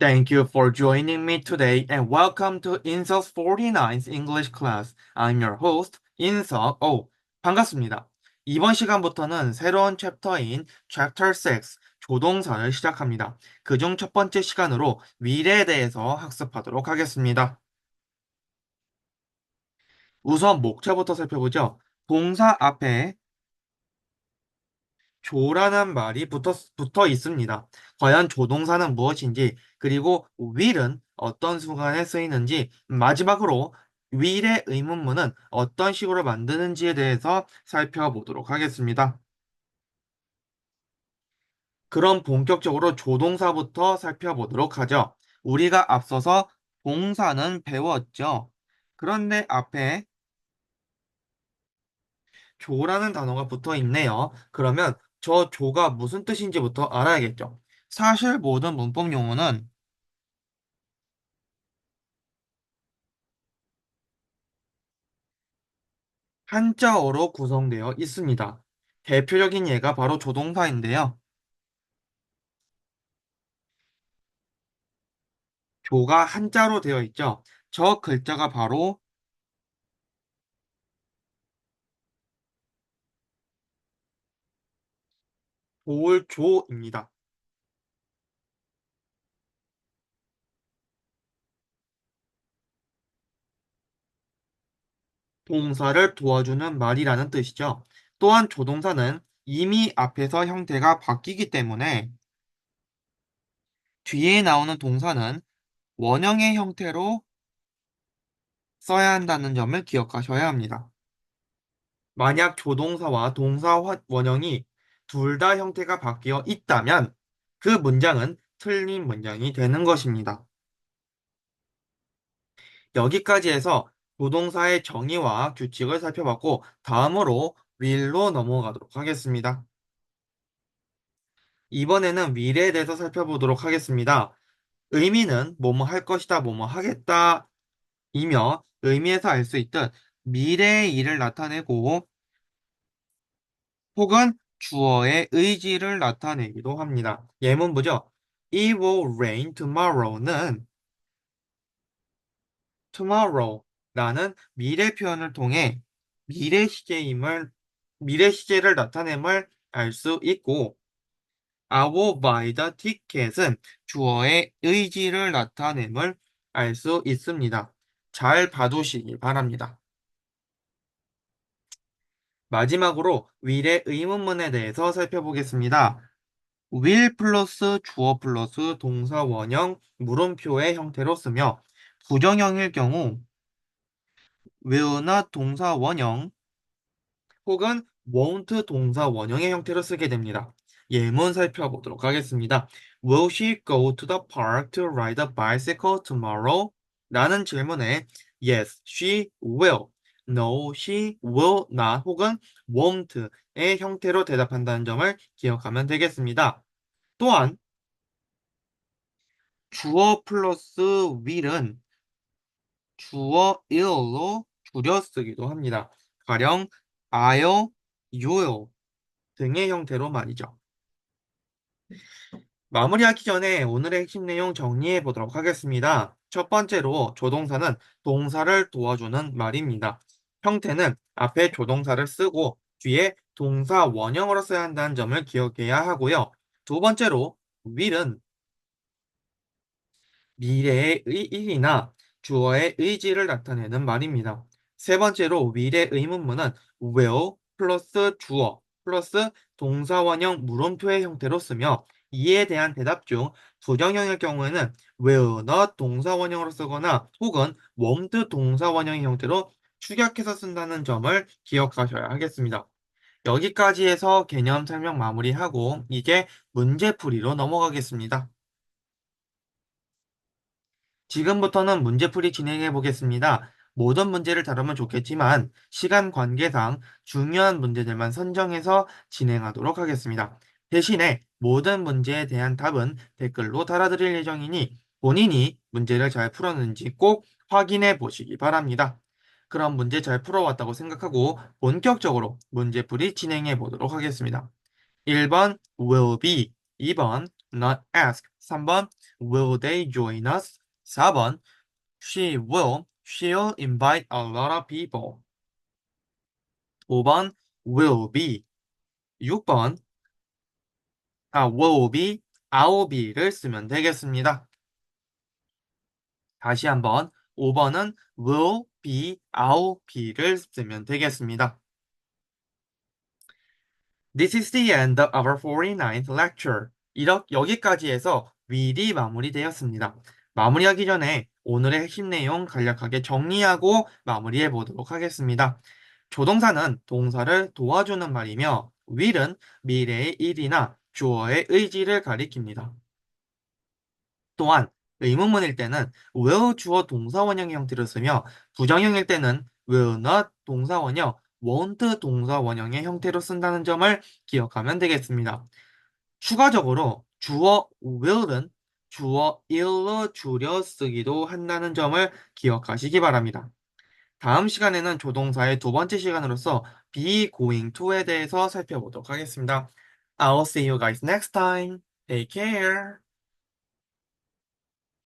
Thank you for joining me today and welcome to 인석 49's English class. I'm your host, 인석. 오, 반갑습니다. 이번 시간부터는 새로운 챕터인 Chapter 6, 조동사를 시작합니다. 그중 첫 번째 시간으로 미래에 대해서 학습하도록 하겠습니다. 우선 목차부터 살펴보죠. 동사 앞에 조라는 말이 붙어, 붙어 있습니다. 과연 조동사는 무엇인지, 그리고 will은 어떤 순간에 쓰이는지, 마지막으로 will의 의문문은 어떤 식으로 만드는지에 대해서 살펴보도록 하겠습니다. 그럼 본격적으로 조동사부터 살펴보도록 하죠. 우리가 앞서서 동사는 배웠죠. 그런데 앞에 조라는 단어가 붙어 있네요. 그러면 저 조가 무슨 뜻인지부터 알아야겠죠. 사실 모든 문법 용어는 한자어로 구성되어 있습니다. 대표적인 예가 바로 조동사인데요. 조가 한자로 되어 있죠. 저 글자가 바로 돌조입니다. 동사를 도와주는 말이라는 뜻이죠. 또한 조동사는 이미 앞에서 형태가 바뀌기 때문에 뒤에 나오는 동사는 원형의 형태로 써야 한다는 점을 기억하셔야 합니다. 만약 조동사와 동사 원형이 둘 다 형태가 바뀌어 있다면 그 문장은 틀린 문장이 되는 것입니다. 여기까지 해서 조동사의 정의와 규칙을 살펴봤고 다음으로 will로 넘어가도록 하겠습니다. 이번에는 will에 대해서 살펴보도록 하겠습니다. 의미는 뭐뭐 할 것이다, 뭐뭐 하겠다 이며 의미에서 알 수 있듯 미래의 일을 나타내고 혹은 주어의 의지를 나타내기도 합니다. 예문부죠. It will rain tomorrow는 tomorrow라는 미래 표현을 통해 미래 시제임을 미래 시제를 나타냄을 알 수 있고 I will buy the ticket은 주어의 의지를 나타냄을 알 수 있습니다. 잘 봐두시기 바랍니다. 마지막으로 will의 의문문에 대해서 살펴보겠습니다. will 플러스 주어 플러스 동사 원형 물음표의 형태로 쓰며 부정형일 경우 will나 동사 원형 혹은 won't 동사 원형의 형태로 쓰게 됩니다. 예문 살펴보도록 하겠습니다. Will she go to the park to ride a bicycle tomorrow? 라는 질문에 Yes, she will. No, she will not 혹은 won't의 형태로 대답한다는 점을 기억하면 되겠습니다. 또한 주어 플러스 will은 주어 ill로 줄여 쓰기도 합니다. 가령 I'll, you'll 등의 형태로 말이죠. 마무리하기 전에 오늘의 핵심 내용 정리해 보도록 하겠습니다. 첫 번째로 조동사는 동사를 도와주는 말입니다. 형태는 앞에 조동사를 쓰고 뒤에 동사 원형으로 써야 한다는 점을 기억해야 하고요. 두 번째로 will은 미래의 일이나 주어의 의지를 나타내는 말입니다. 세 번째로 will의 의문문은 will 플러스 주어 플러스 동사 원형 물음표의 형태로 쓰며 이에 대한 대답 중 부정형일 경우에는 will not 동사 원형으로 쓰거나 혹은 won't 동사 원형의 형태로 축약해서 쓴다는 점을 기억하셔야 하겠습니다. 여기까지 해서 개념 설명 마무리하고 이제 문제풀이로 넘어가겠습니다. 지금부터는 문제풀이 진행해 보겠습니다. 모든 문제를 다루면 좋겠지만 시간 관계상 중요한 문제들만 선정해서 진행하도록 하겠습니다. 대신에 모든 문제에 대한 답은 댓글로 달아드릴 예정이니 본인이 문제를 잘 풀었는지 꼭 확인해 보시기 바랍니다. 그럼 문제 잘 풀어왔다고 생각하고 본격적으로 문제풀이 진행해 보도록 하겠습니다. 1번 will be, 2번 not ask. 3번, will they join us? 4번, she will, she'll invite a lot of people. 5번, will be. 6번, 아, will be, I'll be를 쓰면 되겠습니다. 다시 한번 5번은 will be, I'll be를 쓰면 되겠습니다. This is the end of our 49th lecture. 이렇게 여기까지 해서 will이 마무리되었습니다. 마무리하기 전에 오늘의 핵심 내용 간략하게 정리하고 마무리해 보도록 하겠습니다. 조동사는 동사를 도와주는 말이며 will은 미래의 일이나 주어의 의지를 가리킵니다. 또한 의문문일 때는 will 주어 동사원형의 형태를 쓰며 부정형일 때는 will not 동사원형, won't 동사원형의 형태로 쓴다는 점을 기억하면 되겠습니다. 추가적으로 주어 will은 주어 ill로 줄여 쓰기도 한다는 점을 기억하시기 바랍니다. 다음 시간에는 조동사의 두 번째 시간으로서 be going to에 대해서 살펴보도록 하겠습니다. I'll see you guys next time. Take care.